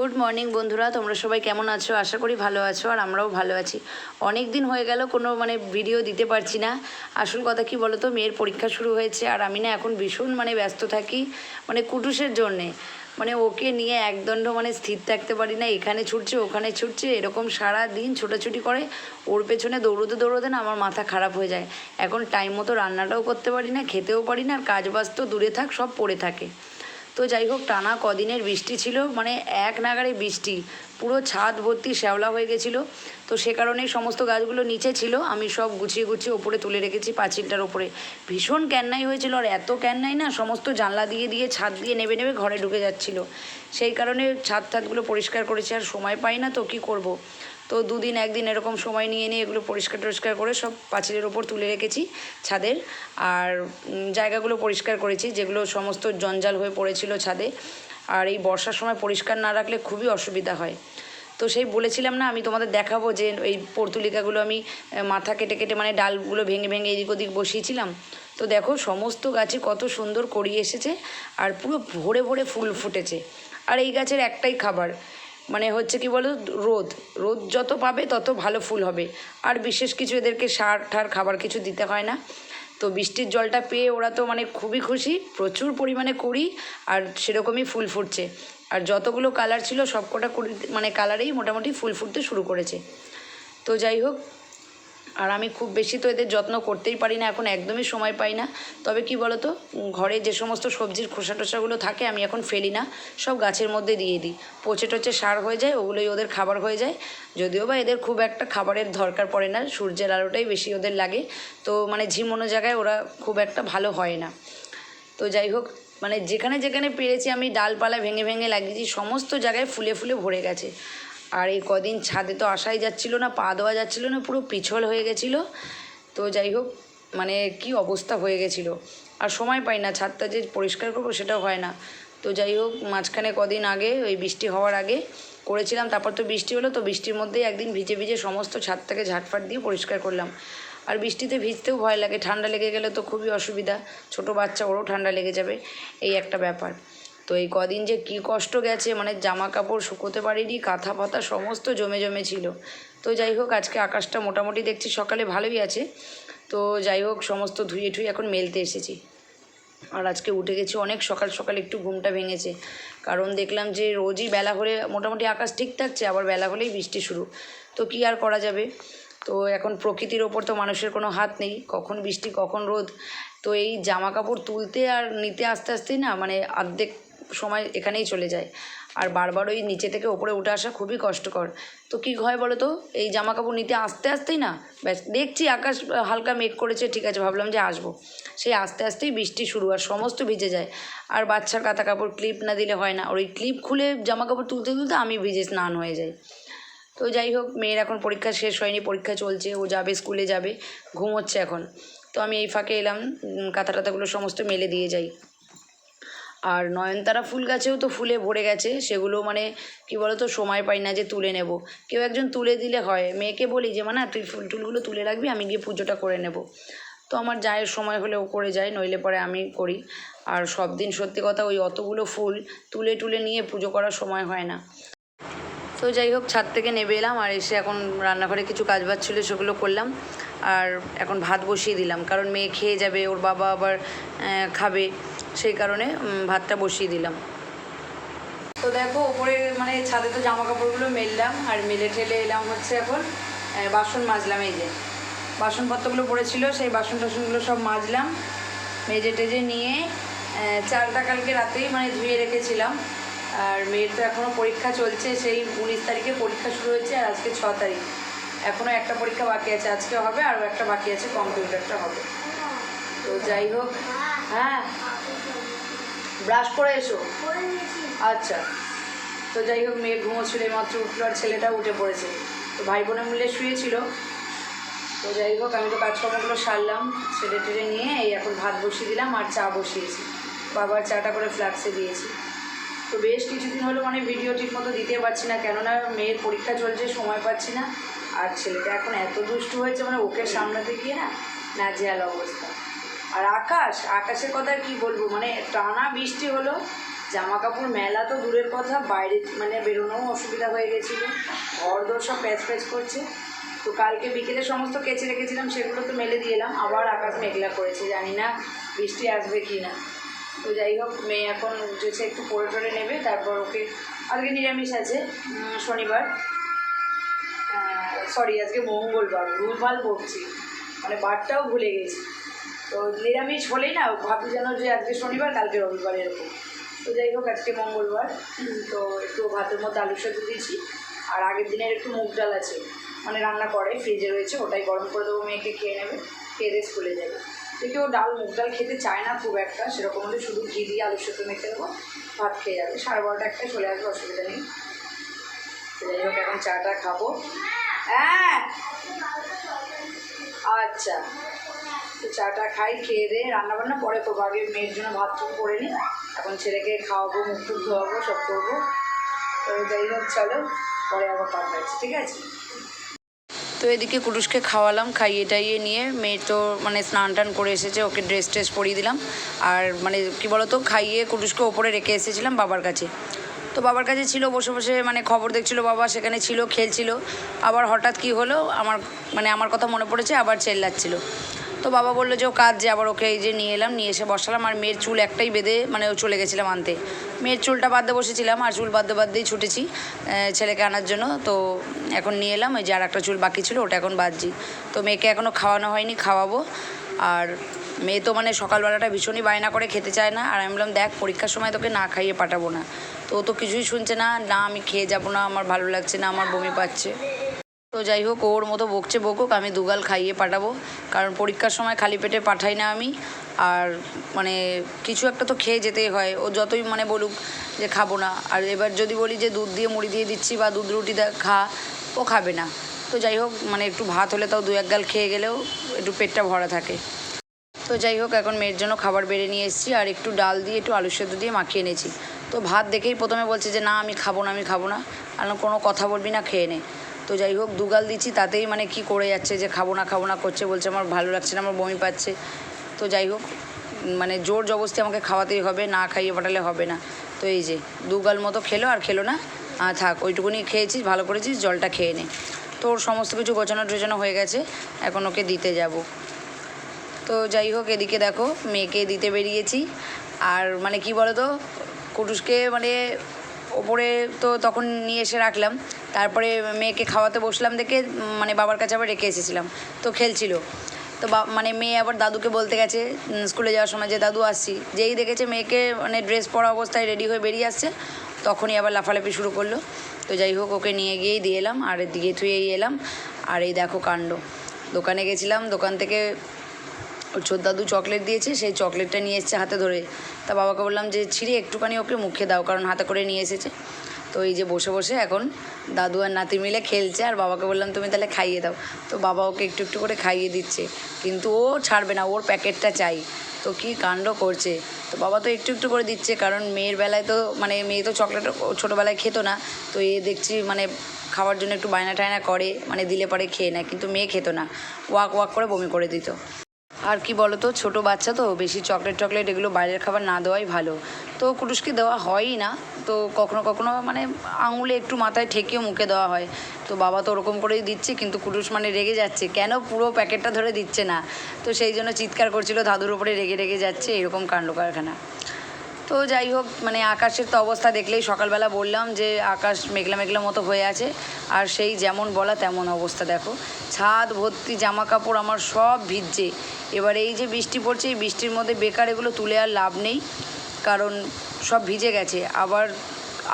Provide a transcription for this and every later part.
Good morning বন্ধুরা। তোমরা সবাই কেমন আছো? আশা করি ভালো আছো আর আমরাও ভালো আছি। অনেক দিন হয়ে গেল, কোনো মানে ভিডিও দিতে পারছি না। আসল কথা কি বলো তো মেয়ের পরীক্ষা শুরু হয়েছে আর আমি না এখন ভীষণ মানে ব্যস্ত থাকি মানে কুটুসের জন্যে। মানে ওকে নিয়ে একদণ্ড মানে স্থির থাকতে পারি না। এখানে ছুটছে, ওখানে ছুটছে, এরকম সারা দিন ছোটাছুটি করে, ওর পেছনে দৌড়োতে দৌড়োতে না আমার মাথা খারাপ হয়ে যায়। এখন টাইম মতো রান্নাটাও করতে পারি না, খেতেও পারি না, আর কাজ বাজ তো দূরে থাক, সব পড়ে থাকে। তো যাই হোক, টানা কদিনের বৃষ্টি ছিল মানে এক নাগারে বৃষ্টি। পুরো ছাদ ভর্তি শ্যাওলা হয়ে গেছিল। তো সে কারণেই সমস্ত গাছগুলো নিচে ছিল। আমি সব গুছিয়ে গুছিয়ে ওপরে তুলে রেখেছি পাঁচিলটার ওপরে। ভীষণ ক্যান্নাই হয়েছিল, আর এত ক্যান্নাই না, সমস্ত জানলা দিয়ে দিয়ে ছাদ দিয়ে নেবে নেবে ঘরে ঢুকে যাচ্ছিল। সেই কারণে ছাদ ছাদগুলো পরিষ্কার করেছি, আর সময় পাই না তো কী করব। তো দুদিন, একদিন এরকম সময় নিয়ে নিয়ে এগুলো পরিষ্কার টরিষ্কার করে সব পাঁচিলের ওপর তুলে রেখেছি ছাদের। আর জায়গাগুলো পরিষ্কার করেছি, যেগুলো সমস্ত জঞ্জাল হয়ে পড়েছিল ছাদে। আর এই বর্ষার সময় পরিষ্কার না রাখলে খুবই অসুবিধা হয়। তো সেই বলেছিলাম না, আমি তোমাদের দেখাবো যে এই পর্তুলিকাগুলো আমি মাথা কেটে কেটে মানে ডালগুলো ভেঙে ভেঙে এদিক ওদিক বসিয়েছিলাম। তো দেখো সমস্ত গাছে কত সুন্দর কড়ি এসেছে, আর পুরো ভরে ভরে ফুল ফুটেছে। আর এই গাছের একটাই খাবার মানে হচ্ছে কি বলো রোদ। রোদ যত পাবে তত ভালো ফুল হবে। আর বিশেষ কিছু এদেরকে সার ঠার খাবার কিছু দিতে হয় না। তো বৃষ্টির জলটা পেয়ে ওরা তো মানে খুবই খুশি। প্রচুর পরিমাণে করি আর সেরকমই ফুল ফুটছে। আর যতগুলো কালার ছিল সবকটা কুড়ি মানে কালারেই মোটামুটি ফুল ফুটতে শুরু করেছে। তো যাই হোক আর আমি খুব বেশি তো এদের যত্ন করতেই পারি না এখন একদমই সময় পাই না। তবে কি উম, ঘরে যে সমস্ত সবজির খোসা টোসাগুলো থাকে আমি এখন ফেলি না সব গাছের মধ্যে দিয়ে দিই। পচে টচে সার হয়ে যায় ওগুলোই ওদের খাবার হয়ে যায়। যদিও বা এদের খুব একটা খাবারের দরকার পড়ে না সূর্যের আলোটাই বেশি ওদের লাগে। তো মানে ঝিমোনো জায়গায় ওরা খুব একটা ভালো হয় না। তো যাই হোক মানে যেখানে যেখানে পেরেছি আমি ডালপালা ভেঙে ভেঙে লাগিয়েছি সমস্ত জায়গায় ফুলে ফুলে ভরে গেছে। আর এই কদিন ছাদে তো আসাই যাচ্ছিল না, পা দেওয়া যাচ্ছিল না, পুরো পিছল হয়ে গেছিল। তো যাই হোক মানে কি অবস্থা হয়ে গেছিল। আর সময় পাই না, ছাদটা যে পরিষ্কার করব সেটাও হয় না। তো যাই হোক, মাঝখানে কদিন আগে ওই বৃষ্টি হওয়ার আগে করেছিলাম, তারপর তো বৃষ্টি হলো, তো বৃষ্টির মধ্যেই একদিন ভিজে ভিজে সমস্ত ছাদটাকে ঝাটফাট দিয়ে পরিষ্কার করলাম। আর বৃষ্টিতে ভিজতেও ভয় লাগে, ঠান্ডা লেগে গেলে তো খুবই অসুবিধা, ছোট বাচ্চা ওরও ঠান্ডা লেগে যাবে, এই একটা ব্যাপার। তো এই কদিন যে কি কষ্ট গেছে মানে জামা কাপড় শুকোতে পারিনি কাঁথা পাতা সমস্ত জমে জমে ছিল। তো যাই হোক, আজকে আকাশটা মোটামুটি দেখছি সকালে ভালোই আছে। তো যাই হোক, সমস্ত ধুয়ে ঠুয়ে এখন মেলতে এসেছি। আর আজকে উঠে গেছি অনেক, সকাল সকাল একটু ঘুমটা ভেঙেছে। কারণ দেখলাম যে রোজই বেলা হলে মোটামুটি আকাশ ঠিক থাকছে, আবার বেলা হলেই বৃষ্টি শুরু। তো কি আর করা যাবে? তো এখন প্রকৃতির ওপর তো মানুষের কোনো হাত নেই, কখন বৃষ্টি, কখন রোদ। তো এই জামা কাপড় তুলতে আর নিতে আস্তে আস্তেই না মানে অর্ধেক সময় এখানেই চলে যায়। আর বারবার ওই নিচে থেকে ওপরে উঠে আসা খুবই কষ্টকর। তো কী হয় বলো তো এই জামা কাপড় নিতে আসতে আসতেই না, ব্যাস, দেখছি আকাশ হালকা মেঘ করেছে, ঠিক আছে, ভাবলাম যে আসব। সেই আস্তে আস্তেই বৃষ্টি শুরু আর সমস্ত ভিজে যায়। আর বাচ্চার কাঁথা কাপড় ক্লিপ না দিলে হয় না। ওই ক্লিপ খুলে জামা কাপড় তুলতে তুলতে আমি ভিজে স্নান হয়ে যাই। তো যাই হোক, মেয়ের এখন পরীক্ষা শেষ হয়নি, পরীক্ষা চলছে, ও যাবে, স্কুলে যাবে, ঘুমোচ্ছে এখন। তো আমি এই ফাঁকে এলাম কাঁথা টাথাগুলো সমস্ত মেলে দিয়ে যাই। আর নয়নতারা ফুল গাছেও তো ফুলে ভরে গেছে, সেগুলো মানে কি বলতো, সময় পাই না যে তুলে নেব। কেউ একজন তুলে দিলে হয়। মেয়েকে বলি যে মানে তুই ফুল টুলগুলো তুলে রাখবি, আমি গিয়ে পুজোটা করে নেব। তো আমার যায়ের সময় হলেও করে যায়, নইলে পরে আমি করি। আর সব দিন সত্যি কথা ওই অতগুলো ফুল তুলে টুলে নিয়ে পুজো করার সময় হয় না। তো যাই হোক, ছাদ থেকে নেবে এলাম, আর এসে এখন রান্নাঘরে কিছু কাজ বাজ ছিল, সেগুলো করলাম। আর এখন ভাত বসিয়ে দিলাম। কারণ মেয়ে খেয়ে যাবে, ওর বাবা আবার খাবে। সেই কারণে ভাতটা বসিয়ে দিলাম। তো দেখো, ওপরে মানে ছাদে তো জামা কাপড়গুলো মেললাম, আর মেলে ঠেলে এলাম হচ্ছে এখন বাসন মাজলাম এই যে। বাসনপত্রগুলো পড়েছিল, সেই বাসন টাসনগুলো সব মাজলাম, মেজে টেজে নিয়ে চালটা কালকে রাতেই মানে ধুয়ে রেখেছিলাম। আর মেয়ের তো এখনও পরীক্ষা চলছে, সেই উনিশ তারিখে পরীক্ষা শুরু হয়েছে, আর আজকে ছ তারিখ। এখনও একটা পরীক্ষা বাকি আছে, আজকে হবে, আরও একটা বাকি আছে, কম্পিউটারটা হবে। তো যাই হোক হ্যাঁ ব্রাশ করে এসো। আচ্ছা তো যাই হোক, মেয়ে ঘুমোচ্ছিল মাত্র উঠল আর ছেলেটা উঠে পড়েছে। তো ভাই বোনে মিলে শুয়েছিল। তো যাই হোক, আমি তো কাজকর্মগুলো সারলাম, ছেলে টেলে নিয়ে এই এখন ভাত বসিয়ে দিলাম আর চা বসিয়েছি। বাবার চাটা করে ফ্লাক্সে দিয়েছি। তো বেশ কিছুদিন হলো মানে ভিডিও ঠিক মতো দিতে পারছি না, কেননা মেয়ের পরীক্ষা চলছে, সময় পাচ্ছি না। আর ছেলেটা এখন এত দুষ্টু হয়েছে মানে ওকে সামলাতে গিয়ে না নাজেহাল অবস্থা। আর আকাশ, আকাশের কথা কি বলব? মানে টানা বৃষ্টি হলো জামা কাপড় মেলা তো দূরের কথা, বাইরে মানে বেরোনোও অসুবিধা হয়ে গেছিল, ঘর দোর সব প্যাচ প্যাচ করছে। তো কালকে বিকেলে সমস্ত কেচে রেখেছিলাম, সেগুলো তো মেলে দিয়ে এলাম, আবার আকাশ মেঘলা করেছে, জানি না বৃষ্টি আসবে কি না। তো যাই হোক, মেয়ে এখন উঠেছে, একটু পরে টরে নেবে, তারপর ওকে, আজকে নিরামিষ আছে শনিবার। সরি আজকে মঙ্গলবার ভুলভাল পড়ছি মানে বারটাও ভুলে গেছি। তো নিরামিষ হলেই না, ভাবি যেন যে আজকে শনিবার, কালকে রবিবার এরকম। তো যাই হোক, আজকে মঙ্গলবার। তো একটু ভাতের মধ্যে আলু সেদ্ধ দিয়েছি। আর আগের দিনের একটু মুগ ডাল আছে। মানে রান্না করে, ফ্রিজে রয়েছে, ওটাই গরম করে দেবো, মেয়েকে খেয়ে নেবে। খেয়ে দিয়ে স্কুলে যাবে। ও ডাল, মুগ ডাল খেতে চায় না খুব একটা। সেরকম হলে শুধু ঘি দিয়ে আলু সেদ্ধ মেখে দেবো, ভাত খেয়ে যাবে। সাড়ে বারোটা একটা চলে আসবে, অসুবিধা নেই। যাই হোক, এখন চাটা খাব। হ্যাঁ। আচ্ছা। তো চাটা খাই, খেয়ে দিয়ে রান্নাবান্না পরে করব। আগে মেয়ের জন্য ভাত টুক করে নিই। এখন ছেলেকে খাওয়াবো, মুখ টুক ধোয়াবো, সব করব। তো যাই হোক, চলো। পরে আবার কথা হচ্ছে, ঠিক আছে? তো এদিকে কুটুসকে খাওয়ালাম, খাইয়ে টাইয়ে নিয়ে। মেয়ে তো মানে স্নান টান করে এসেছে, ওকে ড্রেস ট্রেস পরিয়ে দিলাম। আর মানে কি বলতো, খাইয়ে কুটুসকে ওপরে রেখে এসেছিলাম বাবার কাছে। তো বাবার কাছে ছিল, বসে বসে মানে খবর দেখছিল, বাবা সেখানে ছিল, খেলছিল। আবার হঠাৎ কি হলো, আমার মানে আমার কথা মনে পড়েছে, আবার চেল্লাচ্ছিল। তো বাবা বলল যে, ও কাজ যে আবার ওকে এই যে নিয়ে এলাম, নিয়ে এসে বসালাম, আর মেয়ের চুল একটাই বেঁধে মানে ও চলে গেছিলাম আনতে। মেয়ের চুলটা বাঁধতে বসেছিলাম, আর চুল বাঁধতে বাঁধতেই ছুটেছি ছেলেকে আনার জন্য। তো এখন নিয়ে এলাম ওই যে আর একটা চুল বাকি ছিল, ওটা এখন বাঁধছি। তো মেয়েকে এখনও খাওয়ানো হয়নি, খাওয়াবো। আর মেয়ে তো মানে সকালবেলাটা ভীষণই বায়না করে খেতে চায় না। আর আমি বললাম, দেখ, পরীক্ষার সময় তোকে না খাইয়ে পাঠাবো না। তো ও তো কিছুই শুনছে না না আমি খেয়ে যাব না, আমার ভালো লাগছে না, আমার বমি পাচ্ছে। তো যাই হোক, ওর মতো বকছে বকুক, আমি দুগাল খাইয়ে পাঠাবো, কারণ পরীক্ষার সময় খালি পেটে পাঠাই না আমি। আর মানে কিছু একটা তো খেয়ে যেতেই হয়, ও যতই মানে বলুক যে খাব না। আর এবার যদি বলি যে দুধ দিয়ে মুড়ি দিয়ে দিচ্ছি বা দুধ রুটি খা, ও খাবে না। তো যাই হোক মানে একটু ভাত হলে তাও দু এক গাল খেয়ে গেলেও একটু পেটটা ভরা থাকে। তো যাই হোক, এখন মেয়ের জন্য খাবার বেড়ে নিয়ে এসেছি, আর একটু ডাল দিয়ে একটু আলু সেদ্ধ দিয়ে মাখিয়ে এনেছি। তো ভাত দেখেই প্রথমে বলছে যে, না, আমি খাব না, আমি খাব না। আর কোনো কথা বলবি না, খেয়ে নে। তো যাই হোক দুগাল দিচ্ছি, তাতেই মানে কি করে যাচ্ছে যে, খাব না খাব না, করছে, বলছে, আমার ভালো লাগছে না, আমার বমি পাচ্ছে। তো যাই হোক মানে জোর জবস্তি আমাকে খাওয়াতেই হবে, না খাইয়ে পাঠালে হবে না। তো এই যে দুগাল মতো খেলো আর খেলো না। থাক, ওইটুকুনি খেয়েছিস, ভালো করেছিস, জলটা খেয়ে নে। তো ওর সমস্ত কিছু গোছানো টোছানো হয়ে গেছে, এখন ওকে দিতে যাব। তো যাই হোক, এদিকে দেখো, মেয়েকে দিতে বেরিয়েছি। আর মানে কি বলো তো কুটুসকে মানে ওপরে তো তখন নিয়ে এসে রাখলাম। তারপরে মেয়েকে খাওয়াতে বসলাম দেখে মানে বাবার কাছে আবার রেখে এসেছিলাম। তো খেলছিল। তো বা মানে মেয়ে আবার দাদুকে বলতে গেছে স্কুলে যাওয়ার সময় যে, দাদু, আসছি। যেই দেখেছে মেয়েকে মানে ড্রেস পরা অবস্থায় রেডি হয়ে বেরিয়ে আসছে, তখনই আবার লাফালাফি শুরু করল। তো যাই হোক, ওকে নিয়ে গিয়েই দিয়ে এলাম, আর দিয়ে থুয়েই এলাম। আর এই দেখো কাণ্ড। দোকানে গেছিলাম, দোকান থেকে ওর ছোট দাদু চকলেট দিয়েছে, সেই চকলেটটা নিয়ে এসেছে হাতে ধরে। তা বাবাকে বললাম যে, ছিঁড়ে একটুখানি ওকে মুখে দাও, কারণ হাতে করে নিয়ে এসেছে। তো এই যে বসে বসে এখন দাদু আর নাতি মিলে খেলছে, আর বাবাকে বললাম, তুমি তাহলে খাইয়ে দাও। তো বাবা ওকে একটু একটু করে খাইয়ে দিচ্ছে, কিন্তু ও ছাড়বে না, ওর প্যাকেটটা চাই। তো কি কাণ্ড করছে? তো বাবা তো একটু একটু করে দিচ্ছে, কারণ মেয়ের বেলায় তো মানে মেয়ে তো চকলেট ছোটোবেলায় খেত না, তো এ দেখছি মানে খাওয়ার জন্য একটু বায়না টায়না করে মানে দিলে পরে খেয়ে নেয়, কিন্তু মেয়ে খেত না। ওয়াক ওয়াক করে বমি করে দিত। আর কি তো ছোট বাচ্চা তো, বেশি চকলেট টকলেট এগুলো বাইরের খাবার না দেওয়াই ভালো। তো কুটুসকে দেওয়া হয়ই না, তো কখনো কখনো মানে আঙুলে একটু মাথায় ঠেকেও মুখে দেওয়া হয়। তো বাবা তো ওরকম করেই দিচ্ছে, কিন্তু কুটুস মানে রেগে যাচ্ছে। কেন পুরো প্যাকেটটা ধরে দিচ্ছে না? তো সেই জন্য চিৎকার করছিল ধাদুর ওপরে রেগে রেগে যাচ্ছে, এরকম কাণ্ড কারখানা তো যাই হোক মানে আকাশের তো অবস্থা দেখলেই সকালবেলা বললাম যে আকাশ মেঘলা মেঘলা মতো হয়ে আছে। আর সেই যেমন বলা তেমন অবস্থা, দেখো। ছাদ, ভর্তি জামা কাপড় আমার সব ভিজছে। এবার এই যে বৃষ্টি পড়ছে, এই বৃষ্টির মধ্যে বেকার এগুলো তুলে আর লাভ নেই। কারণ সব ভিজে গেছে। আবার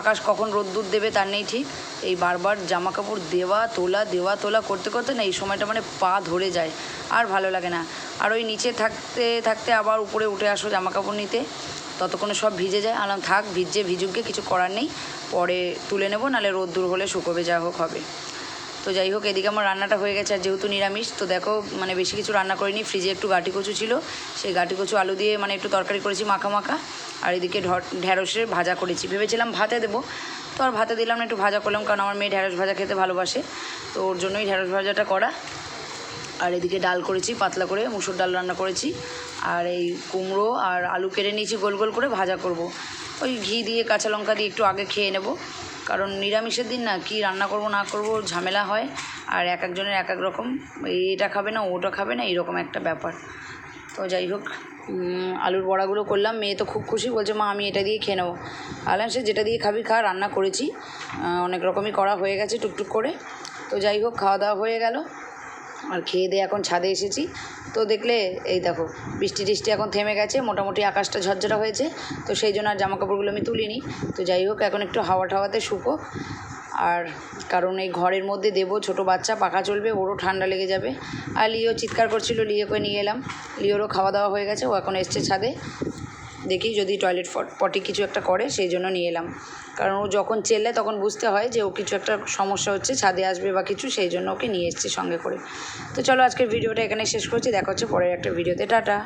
আকাশ কখন রোদ্দুর দেবে তার নেই ঠিক। এই বারবার জামা কাপড় দেওয়া, তোলা দেওয়া, তোলা করতে করতে না এই সময়টা মানে পা ধরে যায়। আর ভালো লাগে না। আর ওই নিচে থাকতে থাকতে আবার উপরে উঠে আসো জামা কাপড় নিতে। ততক্ষণে সব ভিজে যায়। আলাম থাক ভিজে ভিজুককে কিছু করার নেই। পরে তুলে নেব নাহলে রোদ্দুর হলে শুকোবে, যা হোক হবে। তো যাই হোক, এদিকে আমার রান্নাটা হয়ে গেছে, আর যেহেতু নিরামিষ, তো দেখো মানে বেশি কিছু রান্না করিনি। ফ্রিজে একটু গাটি কচু ছিল। সেই গাটি কচু আলু দিয়ে মানে একটু তরকারি করেছি মাখা মাখা। আর এদিকে ঢ্যাঁড়সের ভাজা করেছি। ভেবেছিলাম ভাতে দেবো, তো আর ভাতে দিলাম না, একটু ভাজা করলাম, কারণ আমার মেয়ে ঢ্যাঁড়স ভাজা খেতে ভালোবাসে। তো ওর জন্যই ঢ্যাঁড়স ভাজাটা করা। আর এদিকে ডাল করেছি, পাতলা করে মুসুর ডাল রান্না করেছি। আর এই কুমড়ো আর আলু কেটে নিয়েছি গোল গোল করে ভাজা করব। ওই ঘি দিয়ে কাঁচা লঙ্কা দিয়ে একটু আগে খেয়ে নেব। কারণ নিরামিষের দিন না, কি রান্না করব না করব ঝামেলা হয়। আর এক একজনের এক এক রকম, এটা খাবে না, ওটা খাবে না, এইরকম একটা ব্যাপার। তো যাই হোক আলুর বড়াগুলো করলাম, মেয়ে তো খুব খুশি, বলছে, মা, আমি এটা দিয়ে খেয়ে নেব। আলাম, সে যেটা দিয়ে খাবি, খা, রান্না করেছি। অনেক রকমই করা হয়ে গেছে টুকটুক করে। তো যাই হোক, খাওয়া দাওয়া হয়ে গেল। আর খেয়ে দিয়ে এখন ছাদে এসেছি। তো দেখলে এই দেখো, বৃষ্টি টিষ্টি এখন থেমে গেছে, মোটামুটি আকাশটা ঝরঝরা হয়েছে। তো সেই জন্য আর জামা কাপড়গুলো আমি তুলিনি। তো যাই হোক, এখন একটু হাওয়া ঠাওয়াতে শুকো। আর কারণ এই ঘরের মধ্যে দেবো, ছোট বাচ্চা, পাখা চলবে, ওরও ঠান্ডা লেগে যাবে। আর লিও চিৎকার করছিল, লিওকে নিয়ে এলাম। লিওরও খাওয়া দাওয়া হয়ে গেছে, ও এখন এসছে ছাদে। দেখি যদি টয়লেট পটি কিছু একটা করে, সেই জন্য নিয়ে এলাম। কারণ ও যখন চেলে তখন বুঝতে হয় যে ও কিছু একটা সমস্যা হচ্ছে, ছাদে আসবে বা কিছু, সেই জন্য ওকে নিয়ে এসছি সঙ্গে করে। তো চলো আজকের ভিডিওটা এখানে শেষ করছি, দেখা হচ্ছে পরের একটা ভিডিওতে, টাটা।